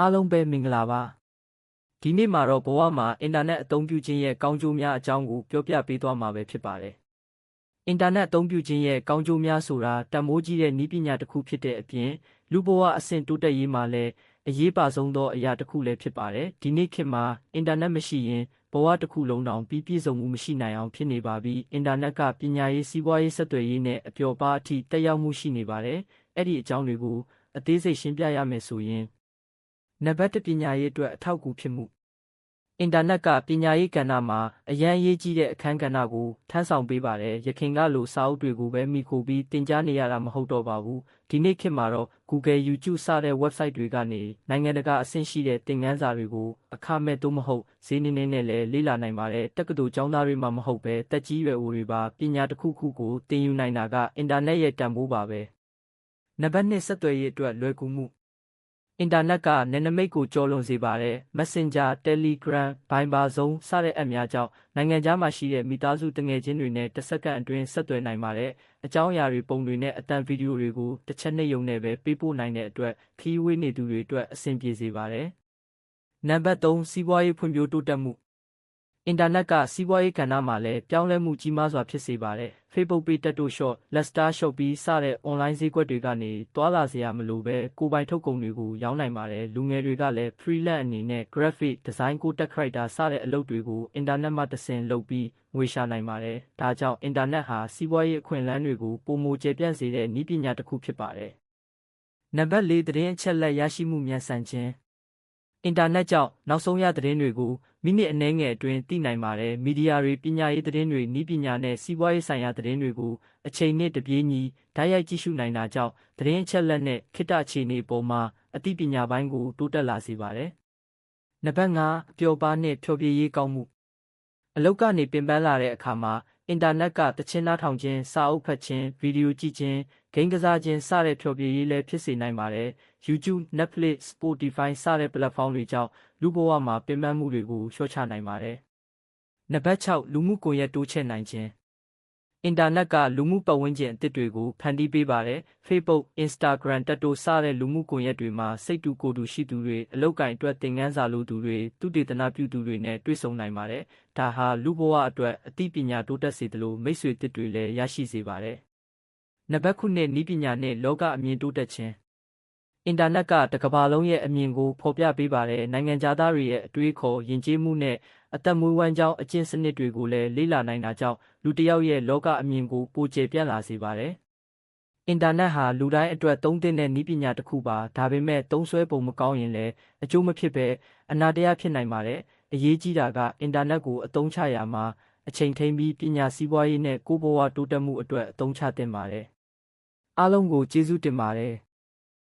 အားလုံးပဲမင်္ဂလာပါဒီနေ့မှာတော့ဘဝမှာအင်တာနက်အသုံးပြုခြင်းရဲ့ကောင်းကျိုးများအကြောင်းကိုပြောပြပေးသွားမှာပဲဖြစ်ပါတယ်အင်တာနက်အသုံးပြုခြင်းရဲ့ကောင်းကျိုးများဆိုတာတန်မိုးကြီးတဲ့နည်းပညာတစ်ခုဖြစ်တဲ့အပြင်လူဘဝအဆင့်တိုးတက်ရေးမှာလည်းအရေးပါဆုံးသောအရာတစ်ခုလည်းဖြစ်ပါတယ်ဒီနေ့ခေတ်မှာအင်တာနက်မရှိရင်ဘဝတစ်ခုလုံးတောင်ပြီးပြည့်စုံမှုမရှိနိုင်အောင်ဖြစ်နေပါပြီအင်တာနက်ကပညာရေးစီးပွားရေးဆက်သွယ်ရေးနဲ့အပျော်ပါအထိတက်ရောက်မှုရှိနေပါတယ်အဲ့ဒီအကြောင်းတွေကိုအသေးစိတ်ရှင်းပြရမယ်ဆိုရင် နံပါတ်1ပညာရေးအတွက်အထောက်အကူဖြစ်မှုအင်တာနက်ကပညာရေးကဏ္ဍမှာအရန်အရေးကြီးတဲ့အခန်းကဏ္ဍကိုထမ်းဆောင်ပေးပါတယ်ရခင်ကလိုစာအုပ်တွေကိုပဲမိခိုပြီးသင်ကြားနေရတာမဟုတ်တော့ပါဘူးဒီနေ့ခေတ်မှာတော့ Google YouTube စတဲ့ website တွေကနေနိုင်ငံတကာအဆင့်ရှိတဲ့သင်ခန်းစာတွေကိုအခမဲ့သို့မဟုတ်ဈေးနည်းနည်းနဲ့လည်းလေ့လာနိုင်ပါတယ်တက္ကသိုလ်ကျောင်းသားတွေမှမဟုတ်ပဲတက်ကြီးရွယ်အိုတွေပါပညာတစ်ခုခုကိုသင်ယူနိုင်တာကအင်တာနက်ရဲ့တန်ဖိုးပါပဲနံပါတ်2ဆက်သွယ်ရေးအတွက်လွယ်ကူမှု အင်တာနက်ကနယ်နိမိတ်ကိုကျော်လွန်စေပါတယ်။ Messenger, Telegram, Viber ဇုံစတဲ့ app များကြောင့်နိုင်ငံခြားမှာရှိတဲ့မိသားစုတငယ်ချင်းတွေနဲ့တစ်စက္ကန့်အတွင်းဆက်သွယ်နိုင်ပါတယ်။အကြောင်းအရာတွေပုံတွေနဲ့အတန်ဗီဒီယိုတွေကိုတစ်ချက်နှိပ်ရုံနဲ့ပဲပေးပို့နိုင်တဲ့အတွက်ခီးဝေးနေသူတွေအတွက်အဆင်ပြေစေပါတယ်။နံပါတ်3စီးပွားရေးဖွံ့ဖြိုးတိုးတက်မှု အင်တာနက်ကစီးပွားရေးကဏ္ဍမှာလည်းပြောင်းလဲမှုကြီးမားစွာဖြစ်စေပါတယ်။ Facebook Page တက်တို Shop, Lester Shopee စတဲ့ online ဈေးကွက်တွေကနေတွာလာစရာမလိုပဲကိုယ်ပိုင်ထုတ်ကုန်တွေကိုရောင်းနိုင်ပါတယ်။လူငယ်တွေကလည်း freelance အနေနဲ့ graphic design, content creator စတဲ့အလုပ်တွေကိုအင်တာနက်မှာတဆင့်လုပ်ပြီးငွေရှာနိုင်ပါတယ်။ဒါကြောင့်အင်တာနက်ဟာစီးပွားရေးအခွင့်အလမ်းတွေကိုပုံမကျပြန့်စေတဲ့နည်းပညာတစ်ခုဖြစ်ပါတယ်။နံပါတ်၄သတင်းအချက်အလက်ရရှိမှုမြန်ဆန်ခြင်းအင်တာနက်ကြောင့်နောက်ဆုံးရသတင်းတွေကို မိနစ်အနည်းငယ်အတွင်းသိနိုင်ပါတယ်။မီဒီယာတွေပညာရေးသတင်းတွေနည်းပညာနဲ့စီးပွားရေးဆိုင်ရာသတင်းတွေကိုအချိန်နဲ့တပြေးညီဓာတ်ရိုက်ကြည့်ရှုနိုင်တာကြောင့်သတင်းအချက်အလက်နဲ့ခေတ်တအခြေအနေပေါ်မှာအသိပညာပိုင်းကိုတိုးတက်လာစေပါတယ်။နံပါတ်5အပျော်ပါးနဲ့ဖျော်ဖြေရေးကောင်းမှုအလောက်ကနေပင်ပန်းလာတဲ့အခါမှာအင်တာနက်ကတခြင်းနားထောင်ခြင်းစာအုပ်ဖတ်ခြင်းဗီဒီယိုကြည့်ခြင်း ဂိမ်းကစားခြင်းစတဲ့ဖျော်ဖြေရေးလည်းဖြစ်စေနိုင်ပါတယ် YouTube Netflix Spotify စတဲ့ platform တွေကြောင့်လူဘဝမှာပင်ပန်းမှုတွေကိုလျှော့ချနိုင်ပါတယ်နံပါတ်6လူမှုကွန်ရက်တိုးချဲ့နိုင်ခြင်းအင်တာနက်ကလူမှုပတ်ဝန်းကျင်အသစ်တွေကိုဖန်တီးပေးပါတယ်။ Facebook, Instagram, TikTok စတဲ့လူမှုကွန်ရက်တွေမှာစိတ်တူကိုယ်တူရှိသူတွေအလောက်ကင်အတွက်သင်ခန်းစာလိုသူတွေသူတေသနပြုသူတွေနဲ့တွေ့ဆုံနိုင်ပါတယ်။ဒါဟာလူဘဝအတွက်အသိပညာတိုးတက်စေသလိုမိတ်ဆွေသစ်တွေလည်းရရှိစေပါတယ်။ နံပါတ်9နည်းပညာနဲ့လောကအမြင်တိုးတက်ခြင်းအင်တာနက်ကတကမ္ဘာလုံးရဲ့အမြင်ကိုဖော်ပြပေးပါတယ်နိုင်ငံသားတွေရဲ့အတွေးခေါ်ယဉ်ကျေးမှုနဲ့အသက်မွေးဝမ်းကြောင်းအကျင့်စနစ်တွေကိုလည်းလေ့လာနိုင်တာကြောင့်လူတစ်ယောက်ရဲ့လောကအမြင်ကိုပိုကျယ်ပြန့်လာစေပါတယ်။အင်တာနက်ဟာလူတိုင်းအတွက်သုံးသင့်တဲ့နည်းပညာတစ်ခုပါဒါပေမဲ့သုံးစွဲပုံမကောင်းရင်လည်းအကျိုးမဖြစ်ပဲအနာတရားဖြစ်နိုင်ပါတယ်။အရေးကြီးတာကအင်တာနက်ကိုအသုံးချရမှာအချိန်ထိန်ပြီးပညာစည်းပွားရေးနဲ့ကိုယ်ဘဝတိုးတက်မှုအတွက်အသုံးချသင့်ပါတယ်။ အားလုံးကိုကျေးဇူးတင်ပါတယ်။